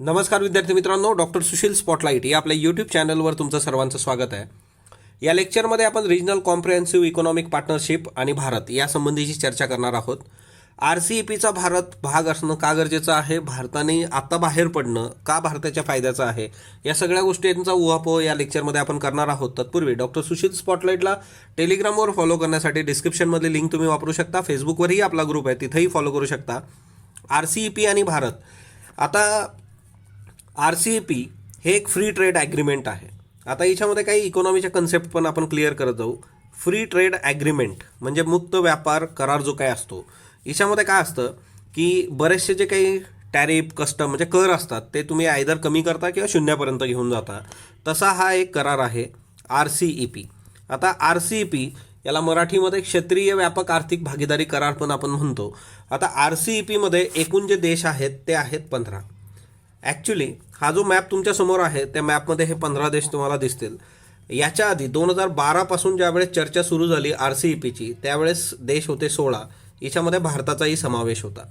नमस्कार विद्यार्थी मित्रांनो डॉक्टर सुशील स्पॉटलाईट या आपल्या यूट्यूब चॅनलवर तुमचं सर्वांचं स्वागत आहे. या लेक्चरमध्ये आपण रिजनल कॉम्प्रिहेन्सिव्ह इकॉनॉमिक पार्टनरशिप आणि भारत यासंबंधीची चर्चा करणार आहोत. आर सी ई पीचा भारत भाग असणं का गरजेचं आहे? भारताने आता बाहेर पडणं का भारताच्या फायद्याचं आहे? या सगळ्या गोष्टी यांचा उहापोह या लेक्चरमध्ये आपण करणार आहोत. तत्पूर्वी डॉक्टर सुशील स्पॉटलाईटला टेलिग्रामवर फॉलो करण्यासाठी डिस्क्रिप्शनमधली लिंक तुम्ही वापरू शकता. फेसबुकवरही आपला ग्रुप आहे तिथेही फॉलो करू शकता. आर सी ई पी आणि भारत. आता आर सी ई पी हे एक फ्री ट्रेड ॲग्रीमेंट आहे. आता याच्यामध्ये काही इकॉनॉमीच्या कन्सेप्ट पण आपण क्लिअर करत जाऊ. फ्री ट्रेड ॲग्रीमेंट म्हणजे मुक्त व्यापार करार जो काय असतो. याच्यामध्ये काय असतं की बरेचसे जे काही टॅरिफ कस्टम म्हणजे कर असतात ते तुम्ही आयदर कमी करता किंवा शून्यापर्यंत घेऊन जाता. तसा हा एक करार आहे आर सी ई पी आता आर सी ई पी याला मराठीमध्ये क्षेत्रीय व्यापक आर्थिक भागीदारी करार पण आपण म्हणतो. आता आर सी ई पीमध्ये एकूण जे देश आहेत ते आहेत पंधरा. ॲक्च्युली हा जो मॅप तुमच्यासमोर आहे त्या मॅपमध्ये हे पंधरा देश तुम्हाला दिसतील. याच्या आधी दोन हजार बारापासून ज्यावेळेस चर्चा सुरू झाली आर सी ई पीची त्यावेळेस देश होते सोळा. याच्यामध्ये भारताचाही समावेश होता.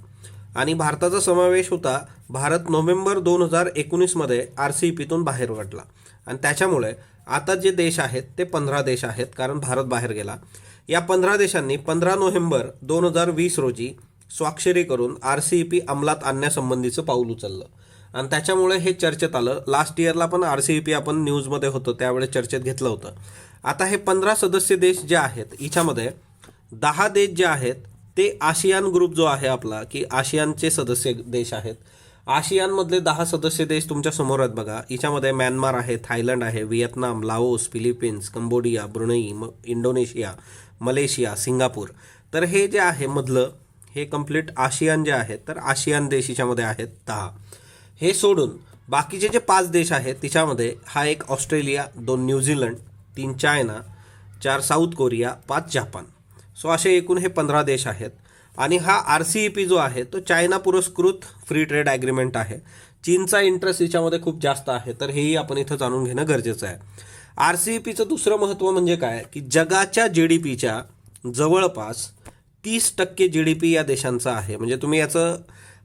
आणि भारताचा समावेश होता भारत नोव्हेंबर दोन हजार एकोणीसमध्ये आर सी ई पीतून बाहेर पडला. आणि त्याच्यामुळे आता जे देश आहेत ते पंधरा देश आहेत कारण भारत बाहेर गेला. या पंधरा देशांनी पंधरा नोव्हेंबर दोन हजार वीस रोजी स्वाक्षरी करून आर सी ई पी अंमलात आणण्यासंबंधीचं पाऊल उचललं. आणि त्याच्यामुळे हे चर्चेत आलं. लास्ट इयरला पण आर सी ई पी आपण न्यूजमध्ये होतो त्यावेळेस चर्चेत घेतलं होतं. आता हे पंधरा सदस्य देश जे आहेत हिच्यामध्ये दहा देश जे आहेत ते आशियान ग्रुप जो आहे आपला की आशियानचे सदस्य देश आहेत. आशियानमधले दहा सदस्य देश तुमच्यासमोर आहेत बघा. हिच्यामध्ये म्यानमार आहे थायलंड आहे Vietnam Laos Philippines Cambodia Brunei म इंडोनेशिया मलेशिया सिंगापूर. तर हे जे आहे मधलं हे कंप्लीट आशियान जे आहेत तर आशियान देश हिच्यामध्ये आहेत दहा. हे सोडून बाकीचे जे पाच देश आहेत तिच्यामध्ये हा एक ऑस्ट्रेलिया दोन न्यूझीलंड तीन चायना चार साऊथ कोरिया पाच जपान. सो असे एकूण हे पंधरा देश आहेत. आणि हा आर सी ई पी जो आहे तो चायना पुरस्कृत फ्री ट्रेड ॲग्रीमेंट आहे. चीनचा इंटरेस्ट याच्यामध्ये खूप जास्त आहे तर हेही आपण इथं जाणून घेणं गरजेचं आहे. आर सी ई पीचं दुसरं महत्त्व म्हणजे काय? की जगाच्या जी डी पीच्या जवळपास तीस टक्के जी डी पी या देशांचा आहे. म्हणजे तुम्ही याचं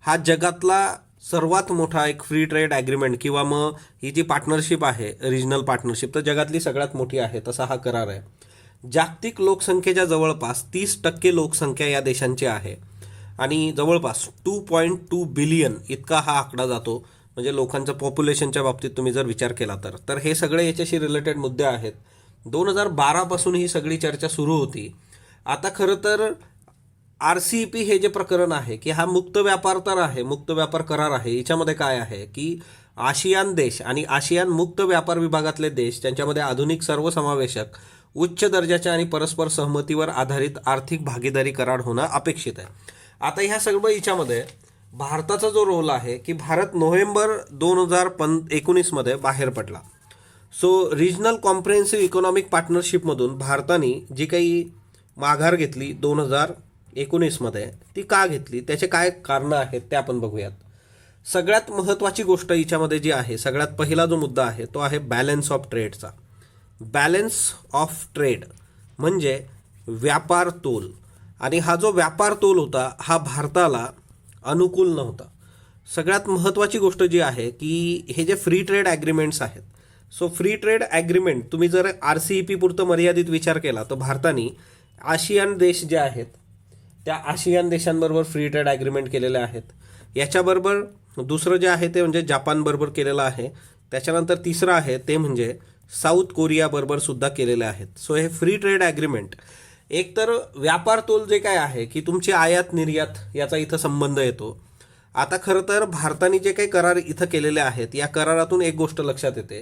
हा जगातला सर्वात मोठा एक फ्री ट्रेड ॲग्रीमेंट किंवा मग ही जी पार्टनरशिप आहे रिजनल पार्टनरशिप तर जगातली सगळ्यात मोठी आहे तसा हा करार आहे. जागतिक लोकसंख्येच्या जवळपास तीस टक्के लोकसंख्या या देशांची आहे. आणि जवळपास टू पॉईंट टू बिलियन इतका हा आकडा जातो म्हणजे लोकांचं पॉप्युलेशनच्या बाबतीत तुम्ही जर विचार केला तर. तर हे सगळे याच्याशी रिलेटेड मुद्दे आहेत. दोन हजार बारापासून ही सगळी चर्चा सुरू होती. आता खरं तर आर सी ई पी हे जे प्रकरण आहे की हा मुक्त व्यापार तर आहे मुक्त व्यापार करार आहे याच्यामध्ये काय आहे की आशियान देश आणि आशियान मुक्त व्यापार विभागातले देश त्यांच्यामध्ये आधुनिक सर्वसमावेशक उच्च दर्जाच्या आणि परस्पर सहमतीवर आधारित आर्थिक भागीदारी करार होणं अपेक्षित आहे. आता ह्या सगळं याच्यामध्ये भारताचा जो रोल आहे की भारत नोव्हेंबर दोन हजार पं एकोणीसमध्ये बाहेर पडला. सो रिजनल कॉम्प्रिहेन्सिव्ह इकॉनॉमिक पार्टनरशिपमधून भारताने जी काही माघार घेतली दोन हजार एकोणीसमध्ये ती का घेतली? त्याचे काय कारणं आहेत ते आपण बघूयात. सगळ्यात महत्त्वाची गोष्ट हिच्यामध्ये जी आहे सगळ्यात पहिला जो मुद्दा आहे तो आहे बॅलन्स ऑफ ट्रेडचा बॅलन्स ऑफ ट्रेड म्हणजे व्यापार तोल. आणि हा जो व्यापार तोल होता हा भारताला अनुकूल नव्हता. सगळ्यात महत्त्वाची गोष्ट जी आहे की हे जे फ्री ट्रेड ॲग्रीमेंट्स आहेत सो फ्री ट्रेड ॲग्रीमेंट तुम्ही जर आर सी ई पी पुरतं मर्यादित विचार केला तर भारताने आशियान देश जे आहेत त्या आशियान देशांबरोबर फ्री ट्रेड ॲग्रीमेंट केलेल्या आहेत. याच्याबरोबर दुसरं जे आहे ते म्हणजे जपानबरोबर केलेलं आहे. त्याच्यानंतर तिसरं आहे ते म्हणजे साऊथ कोरियाबरोबर सुद्धा केलेले आहेत. सो हे फ्री ट्रेड ॲग्रीमेंट एकतर व्यापार तोल जे काय आहे की तुमची आयात निर्यात याचा इथं संबंध येतो. आता खरं तर भारताने जे काही करार इथं केलेले आहेत या करारातून एक गोष्ट लक्षात येते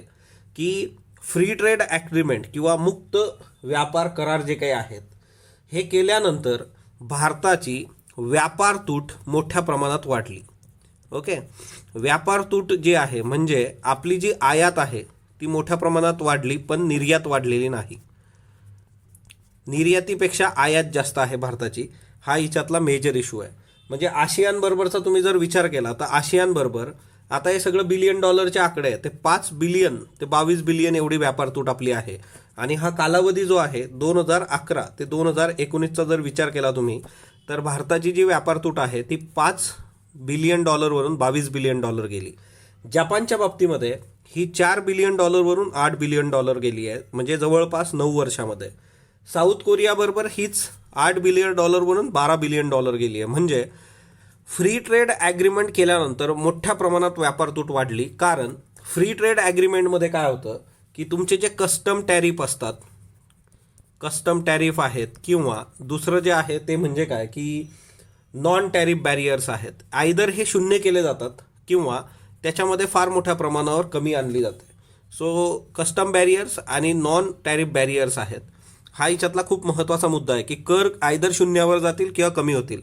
की फ्री ट्रेड ॲग्रीमेंट किंवा मुक्त व्यापार करार जे काही आहेत हे केल्यानंतर भारताची व्यापार तूट मोठ्या प्रमाणात वाढली. ओके? व्यापार तूट जी आहे म्हणजे आपली जी आयात आहे ती मोठ्या प्रमाणात वाढली पण निर्यात वाढलेली नाही. निर्यातीपेक्षा आयात जास्त आहे भारताची. हा हिच्यातला मेजर इशू आहे. म्हणजे आशियानबरोबरचा तुम्ही जर विचार केला तर आशियानबरोबर आता हे सगळं बिलियन डॉलरचे आकडे आहे ते पाच बिलियन ते बावीस बिलियन एवढी व्यापार तूट आपली आहे. आणि हा कालावधी जो आहे दोन हजार अकरा ते दोन हजार एकोणीसचा जर विचार केला तुम्ही तर भारताची जी व्यापार तूट आहे ती पाच बिलियन डॉलरवरून बावीस बिलियन डॉलर गेली. जपानच्या बाबतीमध्ये ही चार बिलियन डॉलरवरून आठ बिलियन डॉलर गेली आहे म्हणजे जवळपास नऊ वर्षामध्ये. साऊथ कोरियाबरोबर हीच आठ बिलियन डॉलरवरून बारा बिलियन डॉलर गेली आहे. म्हणजे फ्री ट्रेड ॲग्रीमेंट केल्यानंतर मोठ्या प्रमाणात व्यापार तूट वाढली. कारण फ्री ट्रेड ॲग्रीमेंटमध्ये काय होतं की तुमचे जे कस्टम टॅरिफ असतात कस्टम टॅरिफ आहेत किंवा दुसरं जे आहे ते म्हणजे काय की नॉन टॅरिफ बॅरियर्स आहेत. आयदर हे शून्य केले जातात किंवा त्याच्यामध्ये फार मोठ्या प्रमाणावर कमी आणली जाते. सो कस्टम बॅरियर्स आणि नॉन टॅरिफ बॅरियर्स आहेत. हा याच्यातला खूप महत्त्वाचा मुद्दा आहे की कर आयदर शून्यावर जातील किंवा कमी होतील.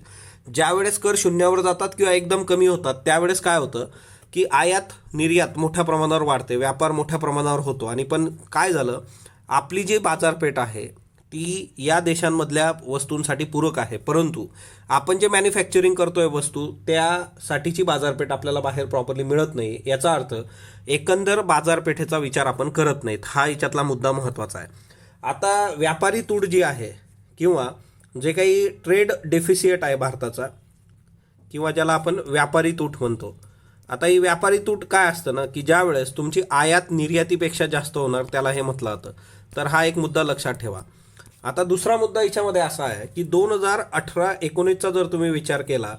ज्यावेळेस कर शून्यावर जातात किंवा एकदम कमी होतात त्यावेळेस काय होतं की आयात निर्यात मोठ्या प्रमाणावर वाढते व्यापार मोठ्या प्रमाणावर होतो. आणि पण काय झालं आपली जी बाजारपेठ आहे ती या देशांमधल्या वस्तूंसाठी पूरक आहे. परंतु आपण जे मॅन्युफॅक्चरिंग करतोय वस्तू त्यासाठीची बाजारपेठ आपल्याला बाहेर प्रॉपरली मिळत नाही. याचा अर्थ एकंदर बाजारपेठेचा विचार आपण करत नाहीत. हा याच्यातला मुद्दा महत्त्वाचा आहे. आता व्यापारी तूट जी आहे किंवा जे काही ट्रेड डेफिसिएट आहे भारताचा किंवा ज्याला आपण व्यापारी तूट म्हणतो. आता ही व्यापारी तूट काय असतं ना की ज्या वेळेस तुमची आयात निर्यातीपेक्षा जास्त होणार त्याला हे म्हटलं जातं. तर हा एक मुद्दा लक्षात ठेवा. आता दुसरा मुद्दा याच्यामध्ये असा आहे की दोन हजार अठरा एकोणीसचा जर तुम्ही विचार केला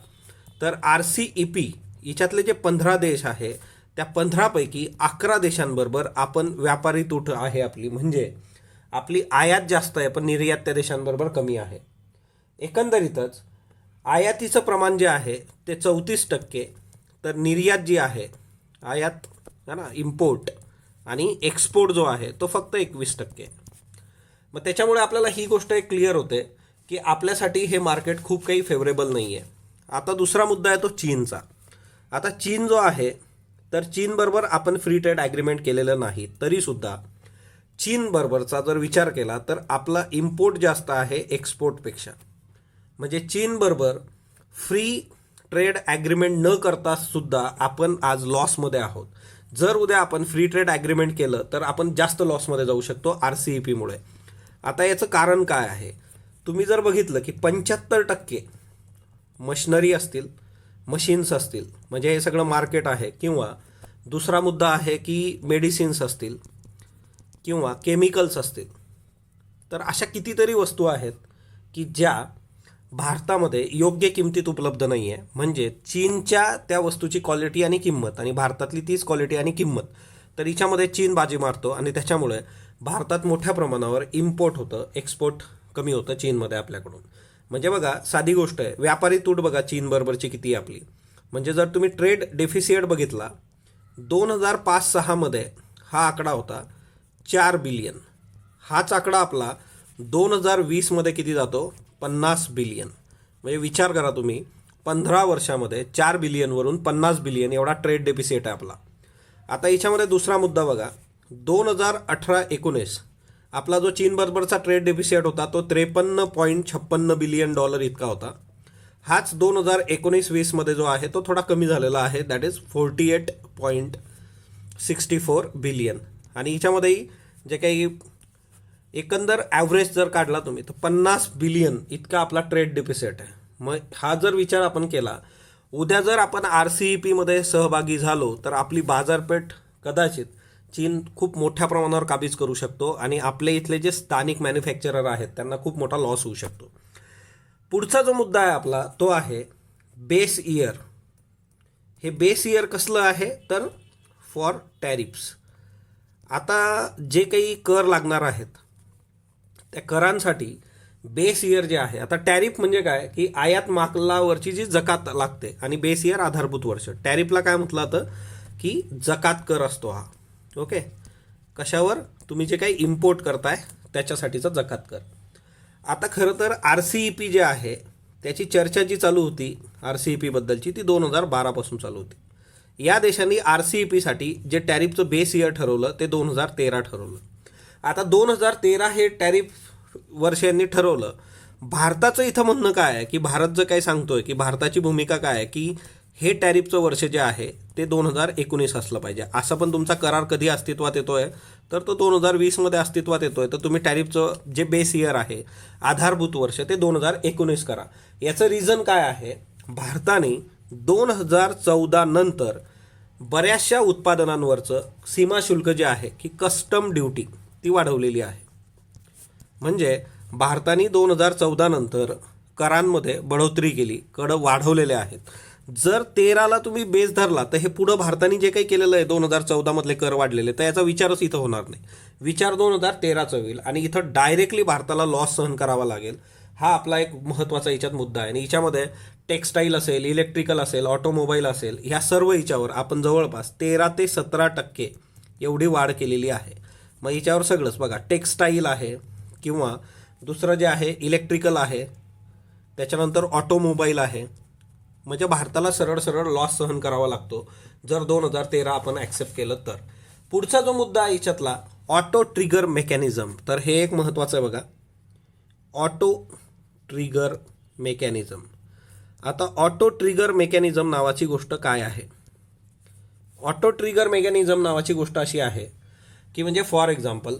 तर आर सी ई पी याच्यातले जे पंधरा देश आहे त्या पंधरापैकी अकरा देशांबरोबर आपण व्यापारी तूट आहे आपली. म्हणजे आपली आयात जास्त आहे पण निर्यात त्या देशांबरोबर कमी आहे. एकंदरीतच आयातीचं प्रमाण जे आहे ते चौतीस टक्के तर निर्यात जी आहे आयात है ना इम्पोर्ट आणि एक्सपोर्ट जो आहे तो फक्त एकवीस टक्के. मग त्याच्यामुळे आपल्याला ही गोष्ट एक क्लिअर होते की आपल्यासाठी हे मार्केट खूप काही फेवरेबल नाही आहे आता दुसरा मुद्दा आहे तो चीनचा. आता चीन जो आहे तर चीनबरोबर आपण फ्री ट्रेड ॲग्रीमेंट केलेलं नाही तरीसुद्धा चीनबरोबरचा जर विचार केला तर आपला इम्पोर्ट जास्त आहे एक्सपोर्टपेक्षा म्हणजे चीनबरोबर फ्री ट्रेड ॲग्रीमेंट न करता सुद्धा आपण आज लॉसमध्ये आहोत. जर उद्या आपण फ्री ट्रेड ॲग्रीमेंट केलं तर आपण जास्त लॉसमध्ये जाऊ शकतो आर सी ई पीमुळे आता याचं कारण काय आहे? तुम्ही जर बघितलं की पंच्याहत्तर टक्के मशिनरी असतील मशीन्स असतील म्हणजे हे सगळं मार्केट आहे किंवा दुसरा मुद्दा आहे की मेडिसिन्स असतील किंवा केमिकल्स असतील तर अशा कितीतरी वस्तू आहेत की ज्या भारतामध्ये योग्य किमतीत उपलब्ध नाही आहे म्हणजे चीनच्या त्या वस्तूची क्वालिटी आणि किंमत आणि भारतातली तीच क्वालिटी आणि किंमत. तर हिच्यामध्ये चीन बाजी मारतो आणि त्याच्यामुळे भारतात मोठ्या प्रमाणावर इम्पोर्ट होतं एक्सपोर्ट कमी होतं चीनमध्ये आपल्याकडून. म्हणजे बघा साधी गोष्ट आहे व्यापारी तूट बघा चीनबरोबरची किती आपली. म्हणजे जर तुम्ही ट्रेड डेफिसिएट बघितला दोन हजार पाच सहामध्ये हा आकडा होता चार बिलियन हाच आकडा आपला दोन हजार वीसमध्ये किती जातो? पन्नास बिलियन. म्हणजे विचार करा तुम्ही पंधरा वर्षामध्ये चार बिलियनवरून पन्नास बिलियन एवढा ट्रेड डेफिसिट आहे आपला. आता याच्यामध्ये दुसरा मुद्दा बघा. दोन हजार अठरा एकोणीस आपला जो चीनबरोबरचा ट्रेड डेफिसिट होता तो त्रेपन्न पॉईंट छप्पन्न बिलियन डॉलर इतका होता. हाच दोन हजार एकोणीस वीसमध्ये जो आहे तो थोडा कमी झालेला आहे. That is forty eight point sixty four billion आणि हिच्यामध्येही जे काही एकंदर ॲव्हरेज जर काढला तुम्ही तर पन्नास बिलियन इतका आपला ट्रेड डिफिसिट आहे. मग हा जर विचार आपण केला उद्या जर आपण आर सी ई पीमध्ये सहभागी झालो तर आपली बाजारपेठ कदाचित चीन खूप मोठ्या प्रमाणावर काबीज करू शकतो आणि आपले इथले जे स्थानिक मॅन्युफॅक्चरर आहेत त्यांना खूप मोठा लॉस होऊ शकतो. पुढचा जो मुद्दा आहे आपला तो आहे बेस इयर हे बेस इयर कसलं आहे? तर फॉर टॅरिफ्स आता जे काही कर लागणार आहेत त्या करांसाठी बेस इयर जे आहे आता टॅरिफ म्हणजे काय? की आयात माकलावरची जी जकात लागते आणि बेस इयर आधारभूत वर्ष. टॅरिफला काय म्हटलं जातं? की जकात कर असतो हा. ओके? कशावर? तुम्ही जे काही इम्पोर्ट करताय त्याच्यासाठीचा जकात कर. आता खरं तर आर सी ई पी जे आहे त्याची चर्चा जी चालू होती आर सी ई पीबद्दलची ती दोन हजार बारापासून चालू होती. या देशांनी आर सी ई पीसाठी जे टॅरिफचं बेस इयर ठरवलं ते दोन हजार तेरा ठरवलं. आता दोन हजार तेरा हे टॅरिफ वर्ष यांनी ठरवलं. भारताचं इथं म्हणणं काय आहे? की भारत जर काही सांगतोय की भारताची भूमिका काय आहे? की हे टॅरिफचं वर्ष जे आहे ते दोन हजार एकोणीस असलं पाहिजे. असं पण तुमचा करार कधी अस्तित्वात येतो आहे तर तो दोन हजार वीसमध्ये अस्तित्वात येतो आहे तर तुम्ही टॅरिफचं जे बेस इयर आहे आधारभूत वर्ष ते दोन हजार एकोणीस करा. याचं रिझन काय आहे? भारताने दोन हजार चौदा नंतर बऱ्याचशा उत्पादनांवरचं सीमाशुल्क जे आहे की कस्टम ड्युटी ती वाढवलेली आहे. म्हणजे भारताने दोन हजार चौदा नंतर करांमध्ये बढोतरी केली कड वाढवलेले आहेत. जर तेराला तुम्ही बेस धरला तर हे पुढं भारताने जे काही केलेलं आहे दोन हजार चौदामधले कर वाढलेले तर याचा विचारच इथं होणार नाही. विचार दोन हजार तेराचा होईल आणि इथं डायरेक्टली भारताला लॉस सहन करावा लागेल. हा आपला एक महत्त्वाचा याच्यात मुद्दा आहे. आणि याच्यामध्ये टेक्स्टाईल असेल इलेक्ट्रिकल असेल ऑटोमोबाईल असेल ह्या सर्व याच्यावर आपण जवळपास तेरा ते सतरा टक्के एवढी वाढ केलेली आहे. मग याच्यावर सगळंच. बघा टेक्स्टाईल आहे किंवा दुसरं जे आहे इलेक्ट्रिकल आहे त्याच्यानंतर ऑटोमोबाईल आहे. म्हणजे भारताला सरळ सरळ लॉस सहन करावा लागतो. जर दोन हजार तेरा आपण ॲक्सेप्ट केलं तर. पुढचा जो मुद्दा आहे याच्यातला ऑटो ट्रिगर मेकॅनिझम तर हे एक महत्त्वाचं आहे बघा. ऑटो ट्रिगर मेकॅनिझम आता ऑटो ट्रिगर मेकॅनिझम नावाची गोष्ट काय आहे? ऑटो ट्रिगर मेकॅनिझम नावाची गोष्ट अशी आहे की म्हणजे फॉर एक्झाम्पल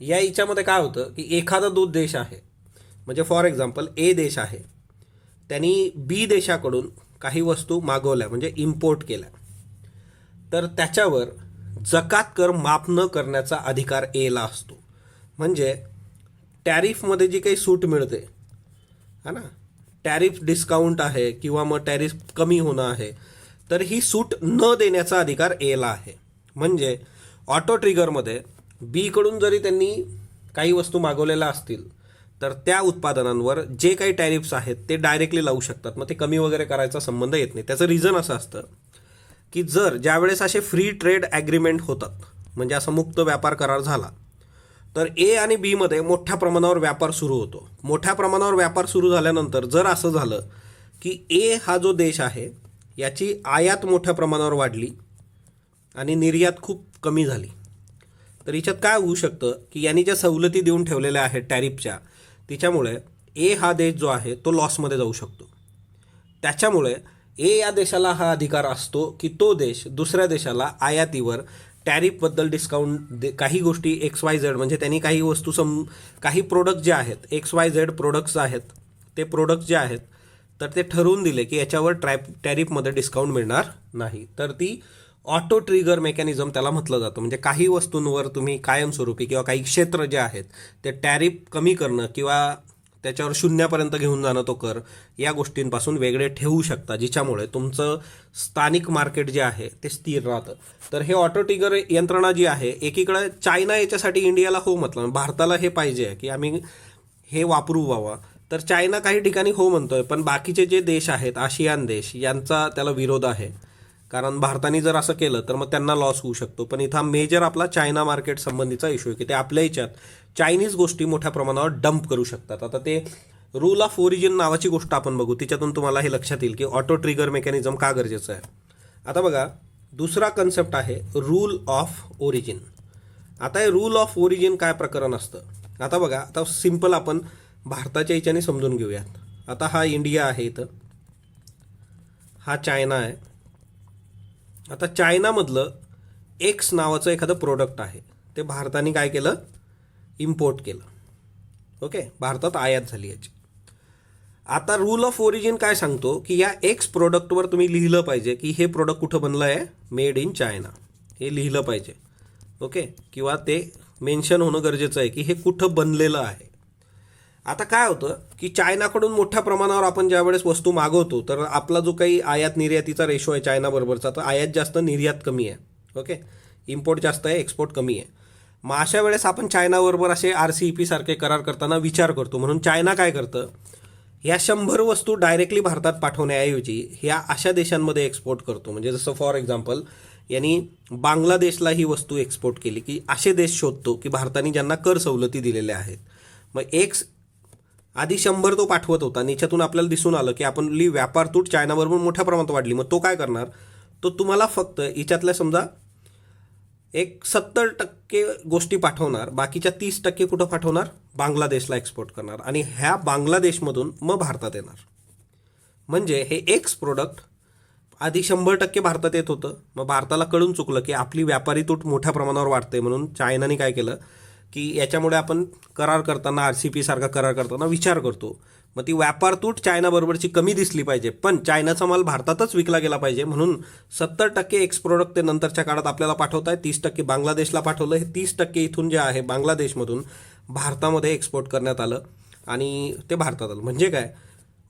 या याच्यामध्ये काय होतं की एखादा दूध देश आहे. म्हणजे फॉर एक्झाम्पल ए देश आहे. त्यांनी बी देशाकडून काही वस्तू मागवल्या म्हणजे इम्पोर्ट केल्या. तर त्याच्यावर जकात कर माफ न करण्याचा अधिकार एला असतो. म्हणजे टॅरिफमध्ये जी काही सूट मिळते हा ना? टॅरिफ डिस्काउंट आहे किंवा मग टॅरिफ कमी होणं आहे तर ही सूट न देण्याचा अधिकार एला आहे. म्हणजे ऑटो ट्रिगरमध्ये बीकडून जरी त्यांनी काही वस्तू मागवलेल्या असतील तर त्या उत्पादनांवर जे काही टॅरिफ्स आहेत ते डायरेक्टली लावू शकतात. मग ते कमी वगैरे करायचा संबंध येत नाही. त्याचं रिझन असं असतं की जर ज्यावेळेस असे फ्री ट्रेड ॲग्रीमेंट होतात म्हणजे असा मुक्त व्यापार करार झाला तर ए आणि बीमध्ये मोठ्या प्रमाणावर व्यापार सुरू होतो. मोठ्या प्रमाणावर व्यापार सुरू झाल्यानंतर जर असं झालं की ए हा जो देश आहे याची आयात मोठ्या प्रमाणावर वाढली आणि निर्यात खूप कमी झाली. तर याच्यात काय होऊ शकतं की यांनी ज्या सवलती देऊन ठेवलेल्या आहेत टॅरिफच्या तिच्यामुळे ए हा देश जो आहे तो लॉसमध्ये जाऊ शकतो. त्याच्यामुळे ए या देशाला हा अधिकार असतो की तो देश दुसऱ्या देशाला आयातीवर टॅरिफबद्दल डिस्काउंट दे काही गोष्टी एक्स वाय झेड म्हणजे त्यांनी काही वस्तू सम काही प्रोडक्ट जे आहेत एक्स वाय झेड प्रोडक्ट्स आहेत ते प्रोडक्ट जे आहेत तर ते ठरवून दिले की याच्यावर ट्रॅप टॅरिफमध्ये डिस्काउंट मिळणार नाही. तर ती ऑटो ट्रिगर मेकॅनिझम त्याला म्हटलं जातं. म्हणजे काही वस्तूंवर तुम्ही कायमस्वरूपी किंवा काही क्षेत्र जे आहेत ते टॅरिफ कमी करणं किंवा त्याच्यावर शून्यापर्यंत घेऊन जाणं तो कर या गोष्टींपासून वेगळे ठेवू शकता जिच्यामुळे तुमचं स्थानिक मार्केट जे आहे ते स्थिर राहतं. तर हे ऑटो टिगर यंत्रणा जी आहे एकीकडे चायना याच्यासाठी इंडियाला हो म्हटलं भारताला हे पाहिजे की आम्ही हे वापरू व्हावा तर चायना काही ठिकाणी हो म्हणतोय पण बाकीचे जे देश आहेत आशियान देश यांचा त्याला विरोध आहे. कारण भारताने जर असं केलं तर मग त्यांना लॉस होऊ शकतो. पण इथं मेजर आपला चायना मार्केट संबंधीचा इश्यू आहे की ते आपल्या याच्यात चायनीज गोष्टी मोठ्या प्रमाणावर डंप करू शकतात. आता ते रूल ऑफ ओरिजिन नावाची गोष्ट आपण बघू तिच्यातून तुम्हाला हे लक्षात येईल की ऑटो ट्रिगर मेकॅनिझम का गरजेचं आहे. आता बघा दुसरा कन्सेप्ट आहे रूल ऑफ ओरिजिन आता हे रूल ऑफ ओरिजिन काय प्रकरण असतं? आता बघा आता सिंपल आपण भारताच्या याच्याने समजून घेऊयात. आता हा इंडिया आहे इथं. हा चायना आहे. आता चायनामधलं एक्स नावाचं एखादं प्रोडक्ट आहे. ते भारताने काय केलं? इम्पोर्ट केलं. ओके भारतात आयात झाली याची. आता रूल ऑफ ओरिजिन काय सांगतो? की या एक्स प्रोडक्टवर तुम्ही लिहिलं पाहिजे की हे प्रोडक्ट कुठं बनलं आहे मेड इन चायना हे लिहिलं पाहिजे. ओके किंवा ते मेन्शन होणं गरजेचं आहे की हे कुठं बनलेलं आहे. आता काय होतं की चायनाकडून मोठ्या प्रमाणावर आपण ज्यावेळेस वस्तू मागवतो तर आपला जो काही आयात निर्यातीचा रेशो आहे चायनाबरोबरचा तर आयात जास्त निर्यात कमी आहे. ओके इम्पोर्ट जास्त आहे एक्सपोर्ट कमी आहे. मग अशा वेळेस आपण चायनाबरोबर असे आर सी ई पी सारखे करार करताना विचार करतो. म्हणून चायना काय करतं? ह्या शंभर वस्तू डायरेक्टली भारतात पाठवण्याऐवजी ह्या अशा देशांमध्ये एक्सपोर्ट करतो. म्हणजे जसं फॉर एक्झाम्पल यांनी बांगलादेशला ही वस्तू एक्सपोर्ट केली की असे देश शोधतो की भारताने ज्यांना कर सवलती दिलेल्या आहेत. मग एक आधी शंभर तो पाठवत होता. आणि याच्यातून आपल्याला दिसून आलं की आपली व्यापार तूट चायनाबरोबर मोठ्या प्रमाणात वाढली. मग तो काय करणार? तो तुम्हाला फक्त याच्यातल्या समजा एक सत्तर टक्के गोष्टी पाठवणार. बाकीच्या तीस टक्के कुठं पाठवणार? बांगलादेशला एक्सपोर्ट करणार. आणि ह्या बांगलादेशमधून मग भारतात येणार. म्हणजे हे एक्स प्रोडक्ट आधी शंभर टक्के भारतात येत होतं. मग भारताला कळून चुकलं की आपली व्यापारी तूट मोठ्या प्रमाणावर वाढते म्हणून चायनाने काय केलं? की याच्यामुळे आपण करार करताना आर सी पी सारखा करार करताना विचार करतो. मग ती व्यापार तूट चायनाबरोबरची कमी दिसली पाहिजे. पण चायनाचा माल भारतातच विकला गेला पाहिजे. म्हणून सत्तर टक्के एक्स प्रोडक्ट ते नंतरच्या काळात आपल्याला पाठवत आहे तीस टक्के बांगलादेशला पाठवलं हे तीस टक्के इथून जे आहे बांगलादेशमधून भारतामध्ये एक्सपोर्ट करण्यात आलं. आणि ते भारतात आलं. म्हणजे काय?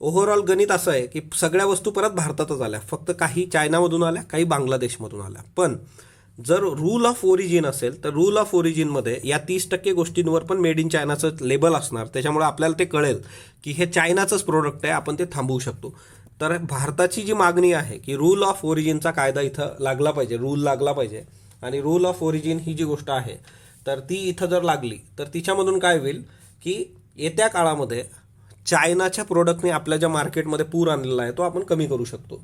ओव्हरऑल गणित असं आहे की सगळ्या वस्तू परत भारतातच आल्या. फक्त काही चायनामधून आल्या काही बांगलादेशमधून आल्या. पण जर रूल ऑफ ओरिजिन असेल तर रूल ऑफ ओरिजिनमध्ये या तीस टक्के गोष्टींवर पण मेड इन चायनाचं लेबल असणार. त्याच्यामुळे आपल्याला ते कळेल की हे चायनाचंच प्रोडक्ट आहे आपण ते थांबवू शकतो. तर भारताची जी मागणी आहे की रूल ऑफ ओरिजिनचा कायदा इथं लागला पाहिजे रूल लागला पाहिजे आणि रूल ऑफ ओरिजिन ही जी गोष्ट आहे तर ती इथं जर लागली तर तिच्यामधून काय होईल की येत्या काळामध्ये चायनाच्या प्रोडक्टने आपल्या ज्या मार्केटमध्ये पूर आणलेला आहे तो आपण कमी करू शकतो.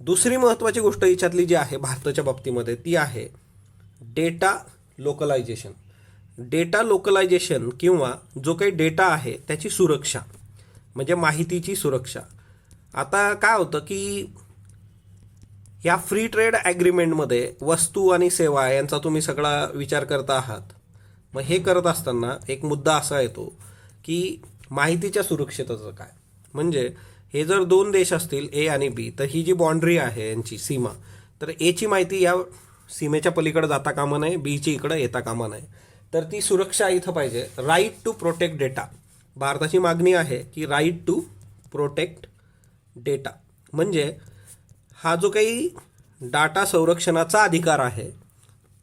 दुसरी महत्त्वाची गोष्ट याच्यातली जी आहे भारताच्या बाबतीमध्ये ती आहे डेटा लोकलायझेशन डेटा लोकलायझेशन किंवा जो काही डेटा आहे त्याची सुरक्षा म्हणजे माहितीची सुरक्षा. आता काय होतं की या फ्री ट्रेड ॲग्रीमेंटमध्ये वस्तू आणि सेवा यांचा तुम्ही सगळा विचार करता आहात. मग हे करत असताना एक मुद्दा असा येतो की माहितीच्या सुरक्षिततेचं काय? म्हणजे हे जर दोन देश असतील ए आणि बी तर ही जी बाँड्री आहे यांची सीमा तर एची माहिती या सीमेच्या पलीकडे जाता कामा नये बीची इकडं येता कामा नये. तर ती सुरक्षा इथं पाहिजे. राईट टू प्रोटेक्ट डेटा भारताची मागणी आहे की राईट टू प्रोटेक्ट डेटा म्हणजे हा जो काही डाटा संरक्षणाचा अधिकार आहे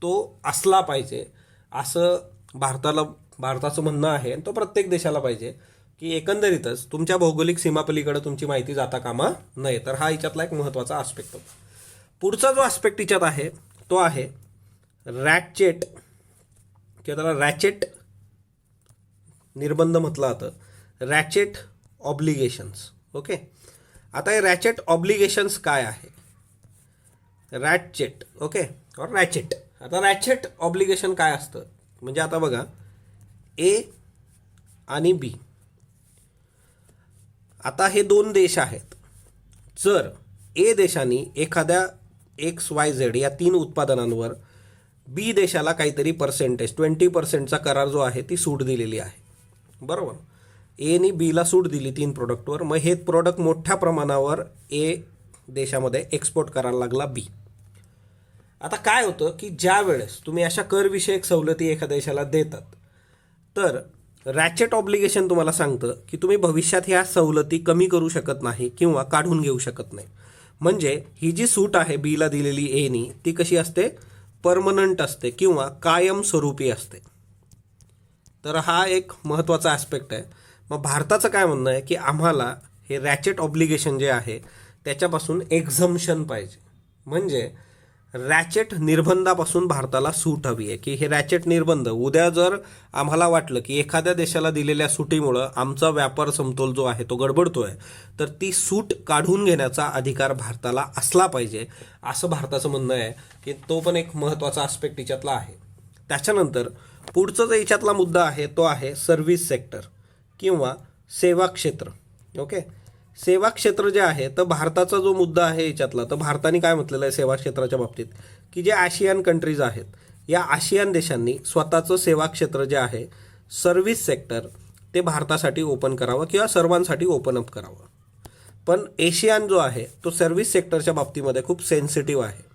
तो असला पाहिजे. असं भारताला भारताचं म्हणणं आहे आणि तो प्रत्येक देशाला पाहिजे. की एकंदरीतच तुमच्या भौगोलिक सीमापलीकडे तुमची माहिती जाता कामा नये. तर हा याच्यातला एक महत्त्वाचा आस्पेक्ट होता. पुढचा जो आस्पेक्ट हिच्यात आहे तो आहे रॅचेट किंवा त्याला रॅचेट निर्बंध म्हटलं जातं. रॅचेट ऑब्लिगेशन्स ओके आता हे रॅचेट ऑब्लिगेशन्स काय आहे? रॅचेट ओके और रॅचेट आता रॅचेट ऑब्लिगेशन काय असतं? म्हणजे आता बघा ए आणि बी आता हे दोन देश आहेत. जर ए देशाने एखाद्या एक्स वाय झेड या तीन उत्पादनांवर बी देशाला काहीतरी पर्सेंटेज ट्वेंटी पर्सेंटचा करार जो आहे ती सूट दिलेली आहे. बरोबर? एने बीला सूट दिली तीन प्रोडक्टवर मग हे प्रोडक्ट मोठ्या प्रमाणावर ए देशामध्ये एक्सपोर्ट करायला लागला बी आता काय होतं की ज्या वेळेस तुम्ही अशा करविषयक सवलती एखाद्या देशाला देतात तर रॅचेट ऑब्लिगेशन तुम्हाला सांगतं की तुम्ही भविष्यात ह्या सवलती कमी करू शकत नाही किंवा काढून घेऊ शकत नाही. म्हणजे ही जी सूट आहे बीला दिलेली एनी ती कशी असते? परमनंट असते किंवा कायमस्वरूपी असते. तर हा एक महत्त्वाचा ॲस्पेक्ट आहे. मग भारताचं काय म्हणणं आहे की आम्हाला हे रॅचेट ऑब्लिगेशन जे आहे त्याच्यापासून एक्झम्शन पाहिजे. म्हणजे रॅचेट निर्बंधापासून भारताला सूट हवी आहे. की हे रॅचेट निर्बंध उद्या जर आम्हाला वाटलं की एखाद्या देशाला दिलेल्या सुटीमुळं आमचा व्यापार समतोल जो आहे तो गडबडतोय तर ती सूट काढून घेण्याचा अधिकार भारताला असला पाहिजे असं भारताचं म्हणणं आहे की तो पण एक महत्त्वाचा आस्पेक्ट याच्यातला आहे. त्याच्यानंतर पुढचा जो याच्यातला मुद्दा आहे तो आहे सर्व्हिस सेक्टर किंवा सेवा क्षेत्र. ओके सेवा क्षेत्र जे आहे तर भारताचा जो मुद्दा आहे याच्यातला तर भारताने काय म्हटलेलं आहे सेवा क्षेत्राच्या बाबतीत? की जे आशियान कंट्रीज आहेत या आशियान देशांनी स्वतःचं सेवा क्षेत्र जे आहे सर्व्हिस सेक्टर ते भारतासाठी ओपन करावं किंवा सर्वांसाठी ओपन अप करावं. पण एशियान जो आहे तो सर्व्हिस सेक्टरच्या बाबतीमध्ये खूप सेन्सिटिव्ह आहे.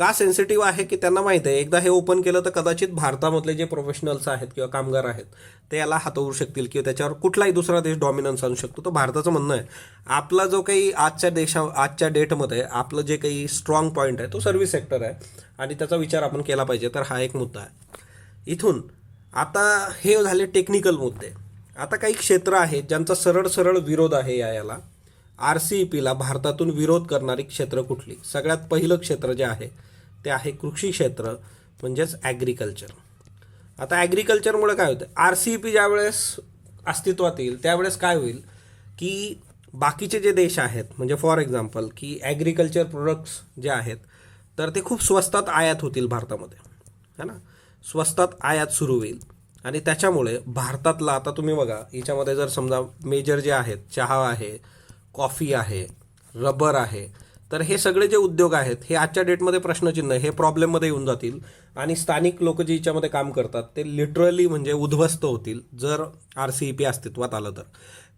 का सेन्सिटिव्ह आहे की त्यांना माहीत आहे? एकदा हे ओपन केलं तर कदाचित भारतामधले जे प्रोफेशनल्स आहेत किंवा कामगार आहेत ते याला हातवू शकतील किंवा त्याच्यावर कुठलाही दुसरा देश डॉमिनन्स आणू शकतो. तर भारताचं म्हणणं आहे. आपला जो काही आजच्या देशा आजच्या डेटमध्ये आपलं जे काही स्ट्रॉंग पॉईंट आहे तो सर्व्हिस सेक्टर आहे. आणि त्याचा विचार आपण केला पाहिजे. तर हा एक मुद्दा आहे. इथून आता हे झाले टेक्निकल मुद्दे. आता काही क्षेत्र आहेत ज्यांचा सरळ सरळ विरोध आहे या याला. आर सी ई पीला भारतातून विरोध करणारी क्षेत्र कुठली? सगळ्यात पहिलं क्षेत्र जे आहे ते आहे कृषी क्षेत्र म्हणजेच ॲग्रिकल्चर आता ॲग्रिकल्चरमुळे काय होतं आर सी ई पी ज्यावेळेस अस्तित्वात येईल त्यावेळेस काय होईल? की बाकीचे जे देश आहेत म्हणजे फॉर एक्झाम्पल की ॲग्रिकल्चर प्रोडक्ट्स जे आहेत तर ते खूप स्वस्तात आयात होतील भारतामध्ये. है ना? स्वस्तात आयात सुरू होईल. आणि त्याच्यामुळे भारतातला आता तुम्ही बघा याच्यामध्ये जर समजा मेजर जे आहेत चहा आहे कॉफी आहे रबर आहे तर हे सगळे जे उद्योग आहेत हे आजच्या डेटमध्ये प्रश्नचिन्ह हे प्रॉब्लेममध्ये येऊन जातील. आणि स्थानिक लोक जे याच्यामध्ये काम करतात ते लिटरली म्हणजे उद्ध्वस्त होतील जर आर सी ई पी अस्तित्वात आलं तर.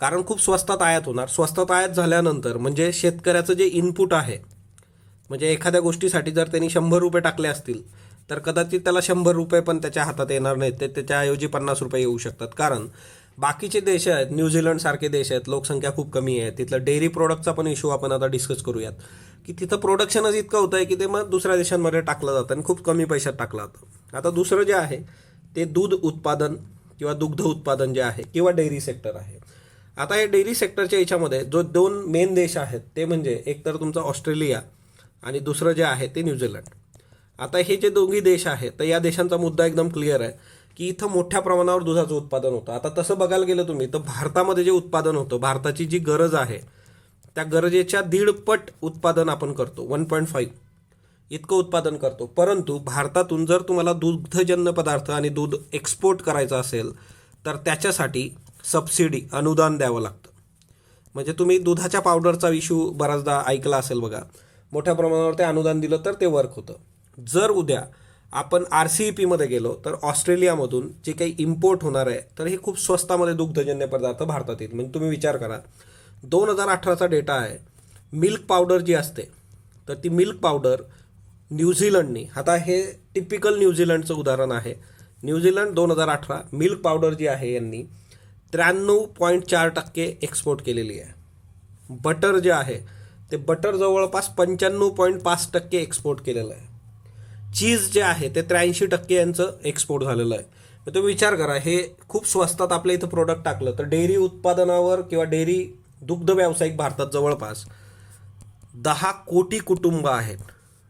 कारण खूप स्वस्तात आयात होणार. स्वस्तात आयात झाल्यानंतर म्हणजे शेतकऱ्याचं जे इनपुट आहे म्हणजे एखाद्या गोष्टीसाठी जर त्यांनी शंभर रुपये टाकले असतील तर कदाचित त्याला शंभर रुपये पण त्याच्या हातात येणार नाहीत. ते त्याच्याऐवजी पन्नास रुपये येऊ शकतात. कारण बाकीचे देश आहेत न्यूझीलंड सारखे देश आहेत लोकसंख्या खूप कमी आहे तिथलं डेअरी प्रोडक्टचा पण इश्यू आपण आता डिस्कस करूयात. की तिथं प्रोडक्शनच इतकं होतं आहे की ते मग दुसऱ्या देशांमध्ये टाकलं जातं आणि खूप कमी पैशात टाकलं जातं. आता दुसरं जे आहे ते दूध उत्पादन किंवा दुग्ध उत्पादन जे आहे किंवा डेअरी सेक्टर आहे. आता हे डेअरी सेक्टरच्या याच्यामध्ये जो दोन मेन देश आहेत ते म्हणजे एक तर तुमचा ऑस्ट्रेलिया आणि दुसरं जे आहे ते न्यूझीलंड आता हे जे दोन्ही देश आहेत तर या देशांचा मुद्दा एकदम क्लिअर आहे. की इथं मोठ्या प्रमाणावर दुधाचं उत्पादन होतं. आता तसं बघायला गेलं तुम्ही तर भारतामध्ये जे उत्पादन होतं भारताची जी गरज आहे त्या गरजेच्या दीडपट उत्पादन आपण करतो वन पॉईंट फाईव्ह इतकं उत्पादन करतो. परंतु भारतातून जर तुम्हाला दुग्धजन्य पदार्थ आणि दूध एक्सपोर्ट करायचं असेल तर त्याच्यासाठी सबसिडी अनुदान द्यावं लागतं. म्हणजे तुम्ही दुधाच्या पावडरचा इश्यू बराचदा ऐकला असेल बघा. मोठ्या प्रमाणावर ते अनुदान दिलं तर ते वर्क होतं. जर उद्या आपण आर सी ई पीमध्ये गेलो तर ऑस्ट्रेलियामधून जे काही इम्पोर्ट होणार आहे तर हे खूप स्वस्तामध्ये दुग्धजन्य पदार्थ भारतात येतील म्हणजे तुम्ही विचार करा दोन हजार अठराचा डेटा आहे मिल्क पावडर जी असते तर ती मिल्क पावडर न्यूझीलंडनी आता हे टिपिकल न्यूझीलंडचं उदाहरण आहे. न्यूझीलंड दोन हजार अठरा मिल्क पावडर जी आहे यांनी त्र्याण्णव पॉईंट चार टक्के एक्सपोर्ट केलेली आहे. बटर जे आहे ते बटर जवळपास पंच्याण्णव पॉईंट पाच टक्के एक्सपोर्ट केलेलं आहे. चीज जे आहे ते त्र्याऐंशी टक्के यांचं एक्सपोर्ट झालेलं आहे. मग तुम्ही विचार करा हे खूप स्वस्तात आपल्या इथं प्रोडक्ट टाकलं तर डेअरी उत्पादनावर किंवा डेअरी दुग्ध व्यावसायिक भारतात जवळपास दहा कोटी कुटुंब आहेत.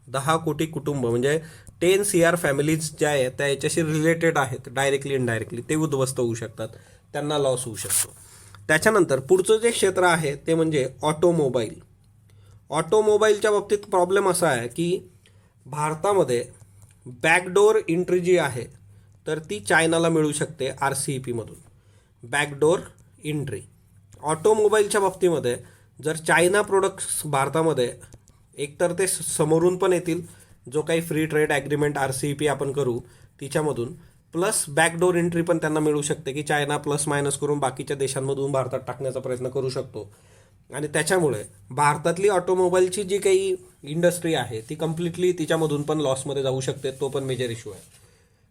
दहा कोटी कुटुंब म्हणजे टेन सी आर फॅमिलीज ज्या आहेत त्या याच्याशी रिलेटेड आहेत डायरेक्टली इनडायरेक्टली ते उद्ध्वस्त होऊ शकतात. त्यांना लॉस होऊ शकतो. त्याच्यानंतर पुढचं जे क्षेत्र आहे ते म्हणजे ऑटोमोबाईल ऑटोमोबाईलच्या बाबतीत प्रॉब्लेम असा आहे की भारतामध्ये बॅकडोर एंट्री जी आहे तर ती चायनाला मिळू शकते आर सी ई पीमधून बॅकडोर एंट्री. ऑटोमोबाईलच्या बाबतीमध्ये जर चायना प्रोडक्ट्स भारतामध्ये एकतर ते समोरून पण येतील जो काही free trade agreement R C E P आपण करू तिच्यामधून. प्लस बॅकडोर एंट्री पण त्यांना मिळू शकते की चायना प्लस मायनस करून बाकीच्या देशांमधून भारतात टाकण्याचा प्रयत्न करू शकतो. आणि त्याच्यामुळे भारतातली ऑटोमोबाईलची जी काही इंडस्ट्री आहे ती कम्प्लिटली तिच्यामधून पण लॉसमध्ये जाऊ शकते तो पण मेजर इश्यू आहे.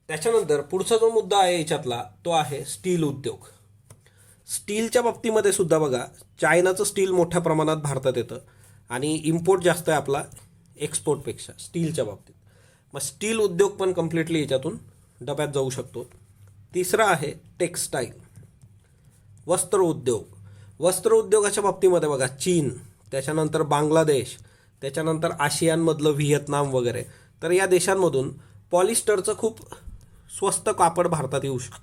त्याच्यानंतर पुढचा जो मुद्दा आहे याच्यातला तो आहे स्टील उद्योग. स्टीलच्या बाबतीमध्ये सुद्धा बघा चायनाचं स्टील मोठ्या प्रमाणात भारतात येतं आणि इम्पोर्ट जास्त आहे आपला एक्सपोर्टपेक्षा स्टीलच्या बाबतीत. मग स्टील उद्योग पण कम्प्लिटली याच्यातून डब्यात जाऊ शकतो. तिसरा आहे टेक्स्टाईल वस्त्र उद्योग. वस्त्र उद्योगाच्या बाबतीमध्ये बघा चीन त्याच्यानंतर बांगलादेश त्याच्यानंतर आशियानमधलं व्हिएतनाम वगैरे. तर या देशांमधून पॉलिस्टरचं खूप स्वस्त कापड भारतात येऊ शक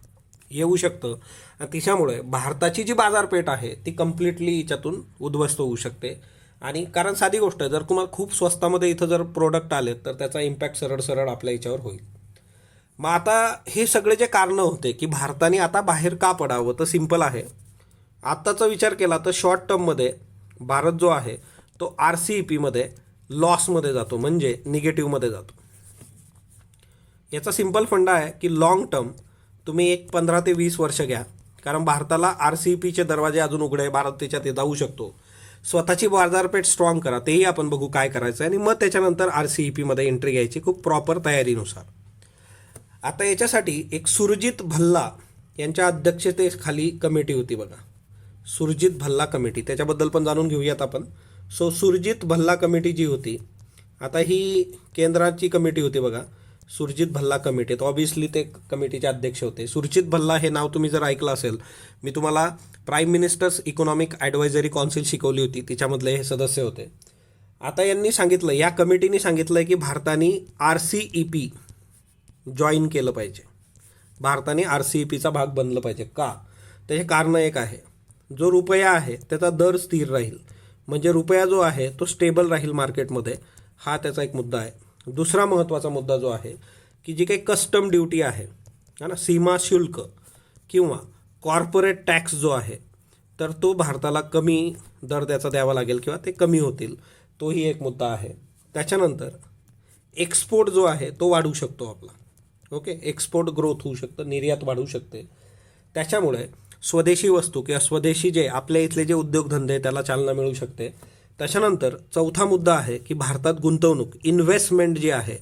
येऊ शकतं. आणि तिच्यामुळे भारताची जी बाजारपेठ आहे ती कम्प्लिटली याच्यातून उद्ध्वस्त होऊ शकते. आणि कारण साधी गोष्ट आहे जर तुम्हाला खूप स्वस्तामध्ये इथं जर प्रोडक्ट आले तर त्याचा इम्पॅक्ट सरळ सरळ आपल्या याच्यावर होईल. मग आता हे सगळे जे कारणं होते की भारताने आता बाहेर का पडावं तर सिंपल आहे. आत्ताचा विचार केला तर शॉर्ट टर्ममध्ये भारत जो आहे तो आर सी ई पीमध्ये लॉसमध्ये जातो म्हणजे निगेटिव्हमध्ये जातो. याचा सिंपल फंडा आहे की लाँग टर्म तुम्ही एक पंधरा ते वीस वर्ष घ्या. कारण भारताला आर सी ई पीचे दरवाजे अजून उघडे आहे भारत त्याच्यात जाऊ शकतो. स्वतःची बाजारपेठ स्ट्रॉंग करा तेही आपण बघू काय करायचं आहे आणि मग त्याच्यानंतर आर सी ई पीमध्ये एंट्री घ्यायची खूप प्रॉपर तयारीनुसार. आता याच्यासाठी एक सुरजित भल्ला यांच्या अध्यक्षतेखाली कमिटी होती बघा. सुरजित भल्ला कमिटी त्याच्याबद्दल पण जाणून घेऊयात आपण. सो सुरजित भल्ला कमिटी जी होती आता ही केंद्राची कमिटी होती बघा सुरजित भल्ला कमिटी. तर ऑबियसली ते कमिटीचे अध्यक्ष होते. सुरजित भल्ला हे नाव तुम्ही जर ऐकलं असेल मी तुम्हाला prime ministers economic advisory council शिकवली होती तिच्यामधले हे सदस्य होते. आता यांनी सांगितलं या कमिटीने सांगितलं की भारताने R C E P join केलं पाहिजे. भारताने आर सी ई पीचा भाग बनलं पाहिजे. का? त्याचे कारण एक आहे. जो रुपया आहे त्याचा दर स्थिर राहील. म्हणजे रुपया जो आहे तो स्टेबल राहील मार्केटमध्ये हा त्याचा एक मुद्दा आहे. दुसरा महत्त्वाचा मुद्दा जो आहे की जी काही कस्टम ड्युटी आहे है ना सीमा शुल्क किंवा कॉर्पोरेट टॅक्स जो आहे तर तो भारताला कमी दर त्याचा द्यावा लागेल किंवा ते कमी होतील. तोही एक मुद्दा आहे. त्याच्यानंतर एक्सपोर्ट जो आहे तो वाढू शकतो आपला. ओके एक्सपोर्ट ग्रोथ होऊ शकतं निर्यात वाढू शकते. त्याच्यामुळे स्वदेशी वस्तू किंवा स्वदेशी जे आपल्या इथले जे उद्योगधंदे त्याला चालना मिळू शकते. त्याच्यानंतर चौथा मुद्दा आहे की भारतात गुंतवणूक इन्व्हेस्टमेंट जी आहे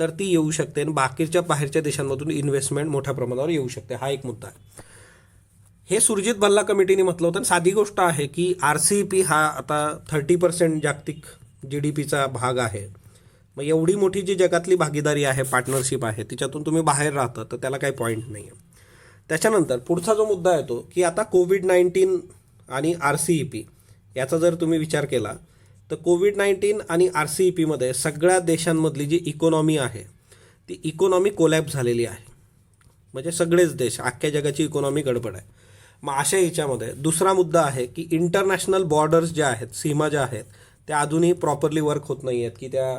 तर ती येऊ शकते आणि बाकीच्या बाहेरच्या देशांमधून इन्व्हेस्टमेंट मोठ्या प्रमाणावर येऊ शकते. हा एक मुद्दा आहे. हे सुरजित भल्ला कमिटीने म्हटलं होतं आणि साधी गोष्ट आहे की आर सी पी हा आता थर्टी पर्सेंट जागतिक जी डी पीचा भाग आहे. मग एवढी मोठी जी जगातली भागीदारी आहे पार्टनरशिप आहे तिच्यातून तुम्ही बाहेर राहता तर त्याला काही पॉईंट नाही आहे त्याच्यानंतर पुढचा जो मुद्दा येतो की आता कोविड नाईन्टीन आणि आर सी ई पी याचा जर तुम्ही विचार केला तर कोविड नाईन्टीन आणि आर सी ई पीमध्ये सगळ्या देशांमधली जी इकॉनॉमी आहे ती इकॉनॉमी कोलॅप झालेली आहे. म्हणजे सगळेच देश अख्ख्या जगाची इकॉनॉमी गडबड आहे. मग अशा ह्याच्यामध्ये दुसरा मुद्दा आहे की इंटरनॅशनल बॉर्डर्स ज्या आहेत सीमा ज्या आहेत त्या अजूनही प्रॉपरली वर्क होत नाही आहेत की त्या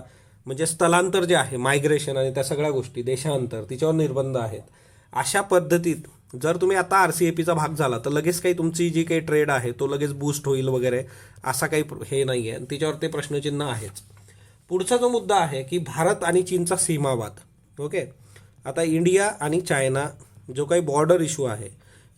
म्हणजे स्थलांतर जे आहे मायग्रेशन आणि त्या सगळ्या गोष्टी देशांतर तिच्यावर निर्बंध आहेत अशा पद्धतीत जर तुम्ही आता आर सी ए पीचा भाग झाला तर लगेच काही तुमची जी काही ट्रेड आहे तो लगेच बूस्ट होईल वगैरे असा काही हे नाही आहे तिच्यावर ते प्रश्नचिन्ह आहेच. पुढचा जो मुद्दा आहे की भारत आणि चीनचा सीमावाद. ओके? आता इंडिया आणि चायना जो काही बॉर्डर इश्यू आहे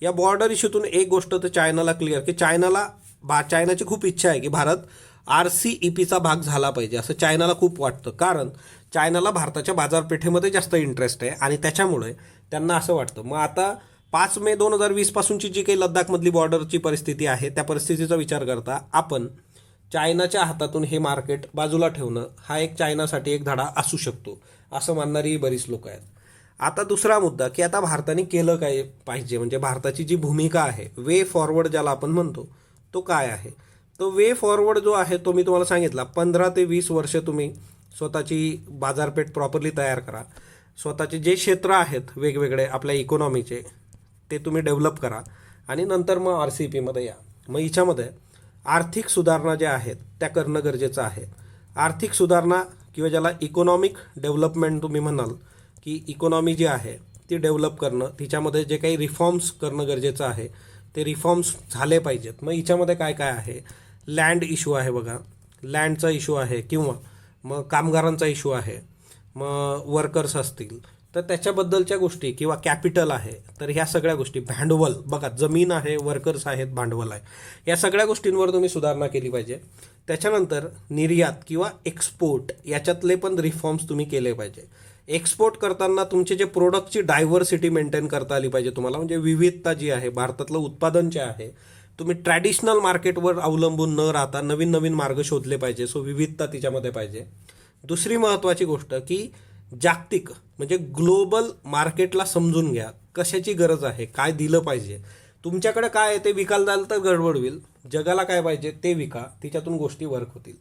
या बॉर्डर इश्यूतून एक गोष्ट तर चायनाला क्लिअर की चायनाला बा चायनाची खूप इच्छा आहे की भारत आर सी ई पीचा भाग झाला पाहिजे असं चायनाला खूप वाटतं. कारण चायनाला भारताच्या बाजारपेठेमध्ये जास्त इंटरेस्ट आहे आणि त्याच्यामुळे त्यांना असं वाटतं. मग आता पाच मे दोन हजार वीसपासूनची जी काही लद्दाखमधली बॉर्डरची परिस्थिती आहे त्या परिस्थितीचा विचार करता आपण चायनाच्या हातातून हे मार्केट बाजूला ठेवणं हा एक चायनासाठी एक धडा असू शकतो असं मानणारी बरीच लोक आहेत. आता दुसरा मुद्दा की आता भारताने केलं काय पाहिजे? म्हणजे भारताची जी भूमिका आहे वे फॉरवर्ड ज्याला आपण म्हणतो तो काय आहे? तो वे फॉरवर्ड जो आहे तो मी तुम्हाला सांगितला पंधरा ते वीस वर्ष तुम्ही स्वतःची बाजारपेठ प्रॉपरली तयार करा. स्वतःचे जे क्षेत्र आहेत वेगवेगळे आपल्या इकॉनॉमीचे ते तुम्ही डेव्हलप करा. आणि नंतर मग आर सी पीमध्ये या. मग हिच्यामध्ये आर्थिक सुधारणा ज्या आहेत त्या करणं गरजेचं आहे. आर्थिक सुधारणा किंवा ज्याला इकॉनॉमिक डेव्हलपमेंट तुम्ही म्हणाल की इकॉनॉमी जी आहे ती डेव्हलप करणं तिच्यामध्ये जे काही रिफॉर्म्स करणं गरजेचं आहे ते रिफॉर्म्स झाले पाहिजेत. मग हिच्यामध्ये काय काय आहे? लँड इश्यू आहे बघा. लँडचा इश्यू आहे किंवा मग कामगारांचा इश्यू आहे. मग वर्कर्स असतील. तर त्याच्याबद्दलच्या गोष्टी किंवा कॅपिटल आहे तर ह्या सगळ्या गोष्टी भांडवल बघा जमीन आहे वर्कर्स आहेत भांडवल आहे या सगळ्या गोष्टींवर तुम्ही सुधारणा केली पाहिजे. त्याच्यानंतर निर्यात किंवा एक्सपोर्ट याच्यातले पण रिफॉर्म्स तुम्ही केले पाहिजे. एक्सपोर्ट करताना तुमचे जे प्रोडक्टची डायव्हर्सिटी मेंटेन करता आली पाहिजे तुम्हाला. म्हणजे विविधता जी आहे भारतातलं उत्पादन जे आहे तुम्ही ट्रॅडिशनल मार्केटवर अवलंबून न राहता नवीन नवीन मार्ग शोधले पाहिजे. सो विविधता तिच्यामध्ये पाहिजे. दुसरी महत्त्वाची गोष्ट की जागतिक म्हणजे ग्लोबल मार्केटला समजून घ्या कशाची गरज आहे काय दिलं पाहिजे. तुमच्याकडे काय आहे ते विकायला जाल तर गडबड होईल. जगाला काय पाहिजे ते विका. तिच्यातून गोष्टी वर्क होतील.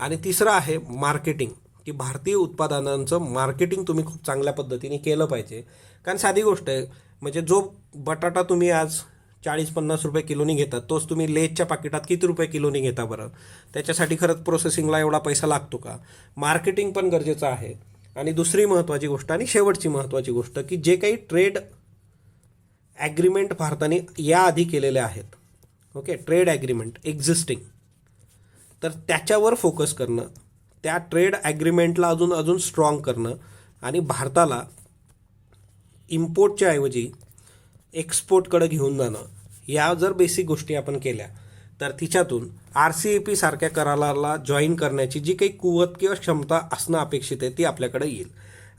आणि तिसरं आहे मार्केटिंग की भारतीय उत्पादनांचं मार्केटिंग तुम्ही खूप चांगल्या पद्धतीने केलं पाहिजे. कारण साधी गोष्ट आहे म्हणजे जो बटाटा तुम्ही आज चाळीस पन्नास रुपये किलोनी घेतात तोच तुम्ही लेजच्या पाकिटात किती रुपये किलोनी घेता बरं? त्याच्यासाठी खरंच प्रोसेसिंगला एवढा पैसा लागतो का? मार्केटिंग पण गरजेचं आहे. आणि दुसरी महत्त्वाची गोष्ट आणि शेवटची महत्त्वाची गोष्ट की जे काही ट्रेड ॲग्रीमेंट भारताने याआधी केलेले आहेत. ओके ट्रेड ॲग्रीमेंट एक्झिस्टिंग तर त्याच्यावर फोकस करणं त्या ट्रेड ॲग्रीमेंटला अजून अजून स्ट्रॉंग करणं आणि भारताला इम्पोर्टच्या ऐवजी एक्सपोर्टकडे घेऊन जाणं या जर बेसिक गोष्टी आपण केल्या तर तिच्यातून आर सी ए पी सारख्या कराराला जॉईन करण्याची जी काही कुवत किंवा क्षमता असणं अपेक्षित आहे ती आपल्याकडे येईल.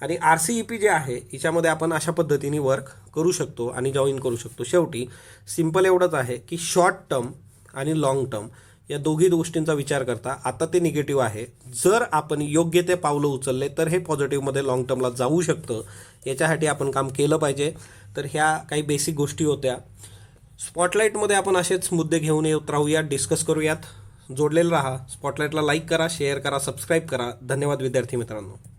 आणि आर सी ई पी जे आहे हिच्यामध्ये आपण अशा पद्धतीने वर्क करू शकतो आणि जॉईन करू शकतो. शेवटी सिंपल एवढंच आहे की शॉर्ट टर्म आणि लाँग टर्म या दोघी गोष्टींचा विचार करता आता ते निगेटिव्ह आहे. जर आपण योग्य ते पावलं उचलले तर हे पॉझिटिव्हमध्ये लाँग टर्मला जाऊ शकतं. याच्यासाठी आपण काम केलं पाहिजे. तर ह्या काही बेसिक गोष्टी होत्या. स्पॉटलाईटमध्ये आपण असेच मुद्दे घेऊन येत राहूयात डिस्कस करूयात. जोडलेलं राहा. स्पॉटलाईटला लाईक करा शेअर करा सबस्क्राईब करा. धन्यवाद विद्यार्थी मित्रांनो.